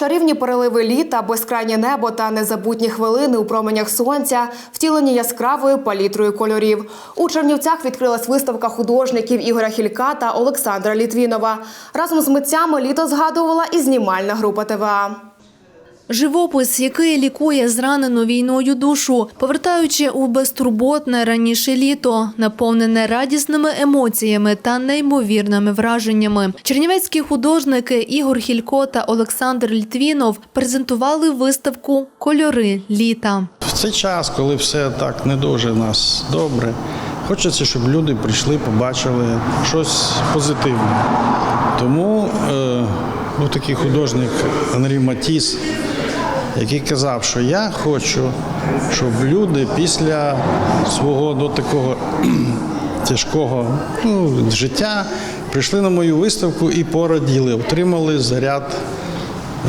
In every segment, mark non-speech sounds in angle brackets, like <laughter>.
Чарівні переливи літа, безкрайнє небо та незабутні хвилини у променях сонця, втілені яскравою палітрою кольорів. У Чернівцях відкрилась виставка художників Ігоря Хілька та Олександра Літвінова. Разом з митцями літо згадувала і знімальна група ТВА. Живопис, який лікує зранену війною душу, повертаючи у безтурботне раніше літо, наповнене радісними емоціями та неймовірними враженнями. Чернівецькі художники Ігор Хілько та Олександр Літвінов презентували виставку Кольори літа. В цей час, коли все так не дуже нас добре, хочеться, щоб люди прийшли, побачили щось позитивне. Тому е, був такий художник Анрій Матіс, який казав, що я хочу, щоб люди після свого до такого <clears throat> тяжкого ну, життя прийшли на мою виставку і пораділи, отримали заряд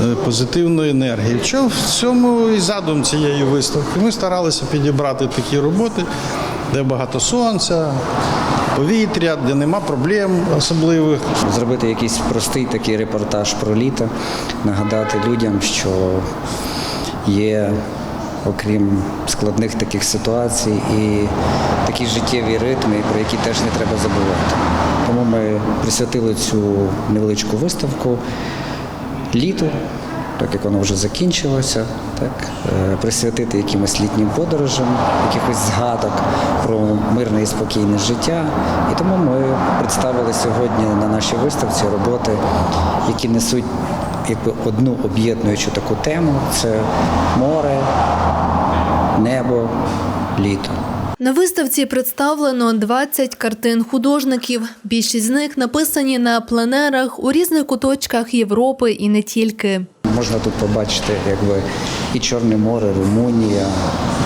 е, позитивної енергії. Чому- В цьому і задум цієї виставки. Ми старалися підібрати такі роботи, де багато сонця, повітря, де нема проблем особливих. Зробити якийсь простий такий репортаж про літо, нагадати людям, що є, окрім складних таких ситуацій, і такі життєві ритми, про які теж не треба забувати. Тому ми присвятили цю невеличку виставку літу, так як воно вже закінчилося, так, е, присвятити якимось літнім подорожам, якихось згадок про мирне і спокійне життя. І тому ми представили сьогодні на нашій виставці роботи, які несуть якби одну об'єднуючу таку тему це море, небо, літо. На виставці представлено 20 картин художників. Більшість з них написані на пленерах у різних куточках Європи і не тільки. Можна тут побачити якби і Чорне море, Румунія,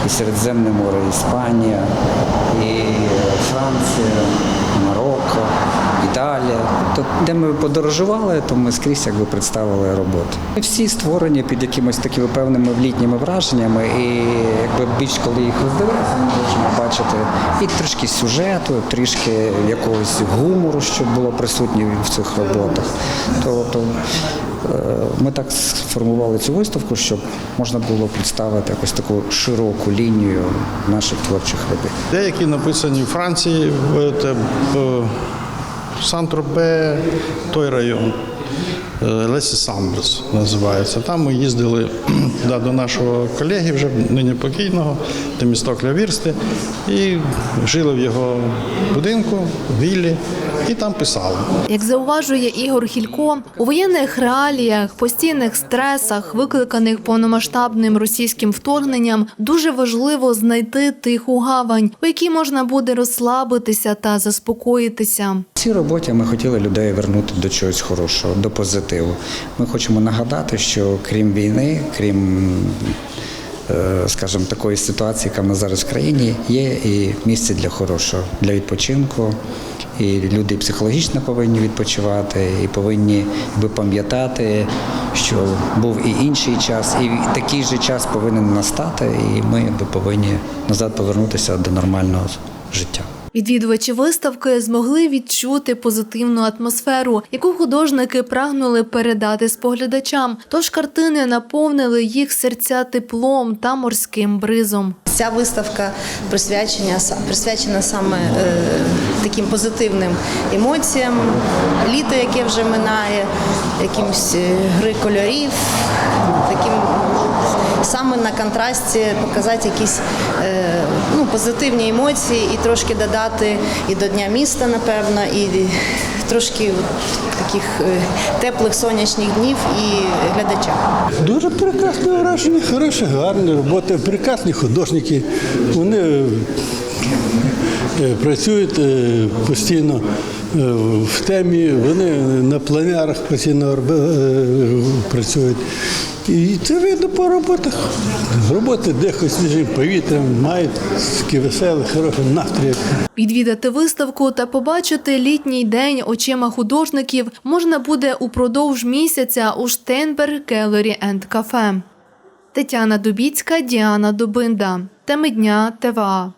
і Середземне море, Іспанія, і Франція, Марокко, Італія. Тобто, де ми подорожували, то ми скрізь якби представили роботи. Ми всі створені під якимось такими певними літніми враженнями, і якби більш коли їх роздивитися, ми можемо бачити і трішки сюжету, трішки якогось гумору, що було присутнє в цих роботах. То, то Е, Ми так сформували цю виставку, щоб можна було представити якусь таку широку лінію наших творчих робіт. Деякі написані в Франції, Сан-Тропе, той район. Е, Лесі Самбрс називається. Там ми їздили <clears throat> да, до нашого колеги, вже нині покійного, до місто Клявірсти, і жили в його будинку, віллі, і там писали. Як зауважує Ігор Хілько, у воєнних реаліях, постійних стресах, викликаних повномасштабним російським вторгненням, дуже важливо знайти тиху гавань, у якій можна буде розслабитися та заспокоїтися. В цій роботі ми хотіли людей вернути до чогось хорошого, до позитиву. Ми хочемо нагадати, що крім війни, крім е, скажімо, такої ситуації, яка в нас зараз в країні, є і місце для хорошого, для відпочинку. І люди психологічно повинні відпочивати, і повинні якби, пам'ятати, що був і інший час, і такий же час повинен настати, і ми якби, повинні назад повернутися до нормального життя. Відвідувачі виставки змогли відчути позитивну атмосферу, яку художники прагнули передати споглядачам. Тож картини наповнили їх серця теплом та морським бризом. Ця виставка присвячена, присвячена саме е, таким позитивним емоціям, літо, яке вже минає, якимсь е, гри кольорів, таким саме на контрасті показати якісь е, ну, позитивні емоції і трошки додати і до Дня міста, напевно, і трошки таких е, теплих сонячних днів і глядачам. Дуже прекрасне враження, хороше, гарні роботи, прекрасні художники. Вони працюють е, постійно е, в темі, вони на пленерах постійно е, працюють. І це видно по роботах. Роботи дихають свіжим повітрям, мають такий веселий, хороший настрій. Відвідати виставку та побачити літній день очима художників можна буде упродовж місяця у Штейнберг Gallery енд Кафе. Тетяна Дубіцька, Діана Дубинда. Теми дня ТВА.